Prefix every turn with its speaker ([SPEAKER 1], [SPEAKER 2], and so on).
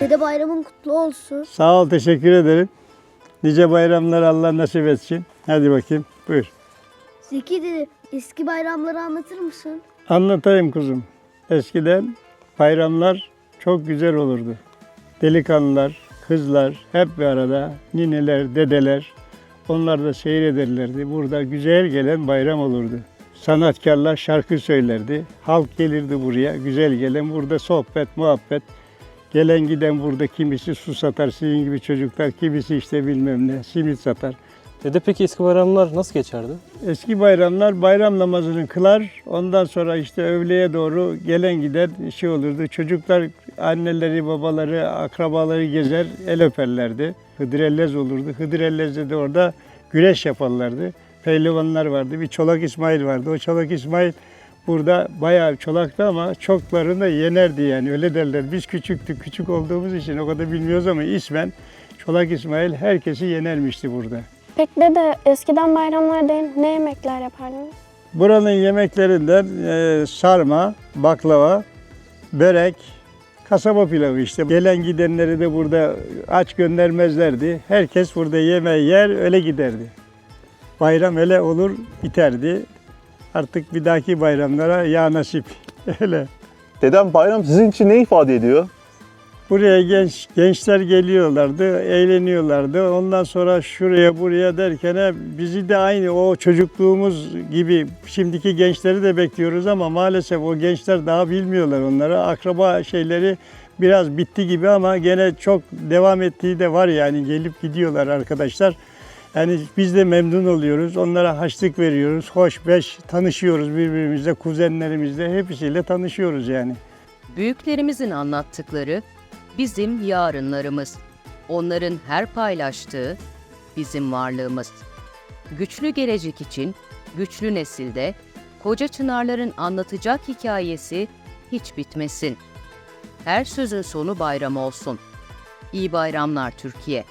[SPEAKER 1] Dede bayramın kutlu olsun.
[SPEAKER 2] Sağ ol, teşekkür ederim. Nice bayramlar Allah nasip etsin. Hadi bakayım, buyur.
[SPEAKER 1] Zeki dede eski bayramları anlatır mısın?
[SPEAKER 2] Anlatayım kuzum. Eskiden bayramlar çok güzel olurdu. Delikanlılar, kızlar hep bir arada, nineler, dedeler onlar da seyrederlerdi. Burada güzel gelen bayram olurdu. Sanatkarlar şarkı söylerdi. Halk gelirdi buraya. Güzel gelen burada sohbet, muhabbet. Gelen giden burada kimisi su satar sizin gibi çocuklar, kimisi işte bilmem ne simit satar.
[SPEAKER 3] Dede peki eski bayramlar nasıl geçerdi?
[SPEAKER 2] Eski bayramlar bayram namazını kılar. Ondan sonra işte öğleye doğru gelen giden şey olurdu. Çocuklar anneleri, babaları, akrabaları gezer, el öperlerdi. Hıdrellez olurdu. Hıdrellez'de de orada güreş yaparlardı. Pehlivanlar vardı. Bir Çolak İsmail vardı. O Çolak İsmail burada bayağı çolaktı ama çoklarını da yenerdi yani öyle derler. Biz küçüktük. Küçük olduğumuz için o kadar bilmiyoruz ama ismen Çolak İsmail herkesi yenermişti burada.
[SPEAKER 4] Peki dede eskiden bayramlarda ne yemekler yapardınız?
[SPEAKER 2] Buranın yemeklerinden e, sarma, baklava, börek, kasaba pilavı işte. Gelen gidenleri de burada aç göndermezlerdi. Herkes burada yemeği yer, öyle giderdi. Bayram öyle olur, biterdi. Artık bir dahaki bayramlara ya nasip. öyle.
[SPEAKER 5] Dedem bayram sizin için ne ifade ediyor?
[SPEAKER 2] Buraya genç gençler geliyorlardı, eğleniyorlardı. Ondan sonra şuraya buraya derken bizi de aynı o çocukluğumuz gibi şimdiki gençleri de bekliyoruz ama maalesef o gençler daha bilmiyorlar onları. Akraba şeyleri biraz bitti gibi ama gene çok devam ettiği de var yani gelip gidiyorlar arkadaşlar. Yani biz de memnun oluyoruz. Onlara haçlık veriyoruz. Hoş beş tanışıyoruz birbirimizle, kuzenlerimizle hepsiyle tanışıyoruz yani.
[SPEAKER 6] Büyüklerimizin anlattıkları bizim yarınlarımız. Onların her paylaştığı bizim varlığımız. Güçlü gelecek için güçlü nesilde koca çınarların anlatacak hikayesi hiç bitmesin. Her sözün sonu bayram olsun. İyi bayramlar Türkiye.